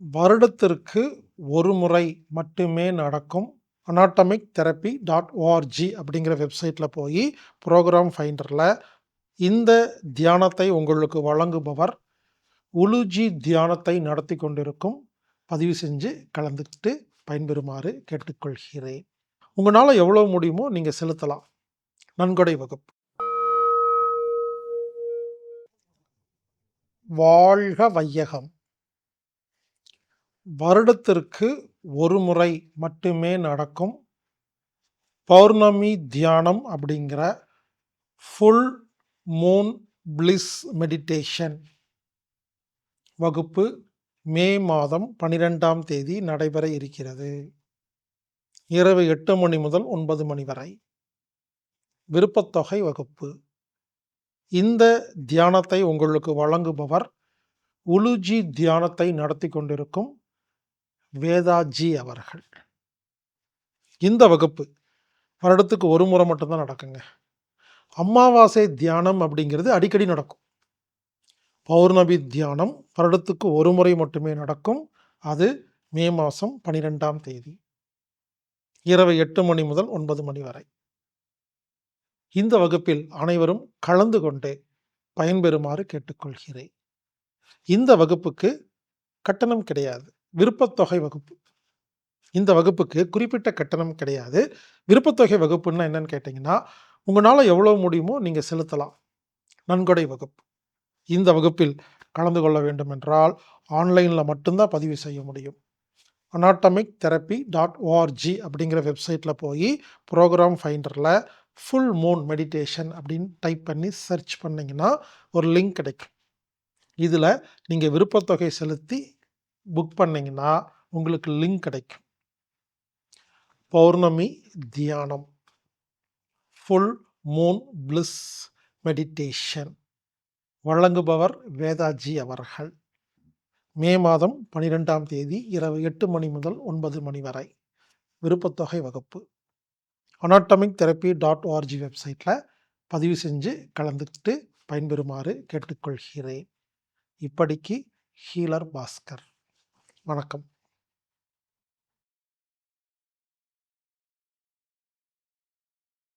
வருடத்திற்கு ஒரு முறை மட்டுமே நடக்கும். அனாட்டமிக் தெரப்பி டாட் ஓஆர்ஜி அப்படிங்கிற வெப்சைட்டில் போய் ப்ரோக்ராம் ஃபைண்டரில் இந்த தியானத்தை உங்களுக்கு வழங்குபவர் உலுஜி தியானத்தை நடத்தி கொண்டிருக்கும். பதிவு செஞ்சு கலந்துக்கிட்டு பயன்பெறுமாறு கேட்டுக்கொள்கிறேன். உங்களால் எவ்வளோ முடியுமோ நீங்கள் செலுத்தலாம். நன்கொடை வகுப்பு. வாழ்க வையகம். வருடத்திற்கு ஒரு முறை மட்டுமே நடக்கும் பௌர்ணமி தியானம் அப்படிங்கிற ஃபுல் மூன் பிளிஸ் மெடிடேஷன் வகுப்பு மே மாதம் பனிரெண்டாம் தேதி நடைபெற இருக்கிறது. இரவு எட்டு மணி முதல் ஒன்பது மணி வரை. விருப்பத்தொகை வகுப்பு. இந்த தியானத்தை உங்களுக்கு வழங்குபவர் உலுஜி தியானத்தை நடத்தி கொண்டிருக்கும் வேதாஜி அவர்கள். இந்த வகுப்பு வருடத்துக்கு ஒரு முறை மட்டும்தான் நடக்குங்க. அமாவாசை தியானம் அப்படிங்கிறது அடிக்கடி நடக்கும். பௌர்ணமி தியானம் வருடத்துக்கு ஒரு முறை மட்டுமே நடக்கும். அது மே மாதம் பனிரெண்டாம் தேதி. இரவு எட்டு மணி முதல் ஒன்பது மணி வரை. இந்த வகுப்பில் அனைவரும் கலந்து கொண்டு பயன்பெறுமாறு கேட்டுக்கொள்கிறேன். இந்த வகுப்புக்கு கட்டணம் கிடையாது. விருப்பத்தொகை வகுப்பு. இந்த வகுப்புக்கு குறிப்பிட்ட கட்டணம் கிடையாது. விருப்பத்தொகை வகுப்புன்னா என்னன்னு கேட்டிங்கன்னா உங்களால் எவ்வளோ முடியுமோ நீங்கள் செலுத்தலாம். நன்கொடை வகுப்பு. இந்த வகுப்பில் கலந்து கொள்ள வேண்டும் என்றால் ஆன்லைனில் மட்டும்தான் பதிவு செய்ய முடியும். அனாட்டமிக் தெரப்பி டாட் ஓஆர்ஜி அப்படிங்கிற வெப்சைட்டில் போய் ப்ரோக்ராம் ஃபைண்டரில் ஃபுல் மூன் மெடிடேஷன் அப்படின்னு டைப் பண்ணி சர்ச் பண்ணிங்கன்னா ஒரு லிங்க் கிடைக்கும். இதில் நீங்கள் விருப்பத்தொகை செலுத்தி புக் பண்ணிங்கன்னா உங்களுக்கு லிங்க் கிடைக்கும். பௌர்ணமி தியானம். ஃபுல் மூன் பிளிஸ் மெடிடேஷன் வழங்குபவர் வேதாஜி அவர்கள். மே மாதம் பனிரெண்டாம் தேதி இரவு எட்டு மணி முதல் ஒன்பது மணி வரை. விருப்பத்தொகை வகுப்பு. அனாட்டமிக் தெரப்பி டாட் ஓஆர்ஜி வெப்சைட்டில் பதிவு செஞ்சு கலந்துக்கிட்டு பயன்பெறுமாறு கேட்டுக்கொள்கிறேன். இப்படிக்கு ஹீலர் பாஸ்கர். വണക്കം.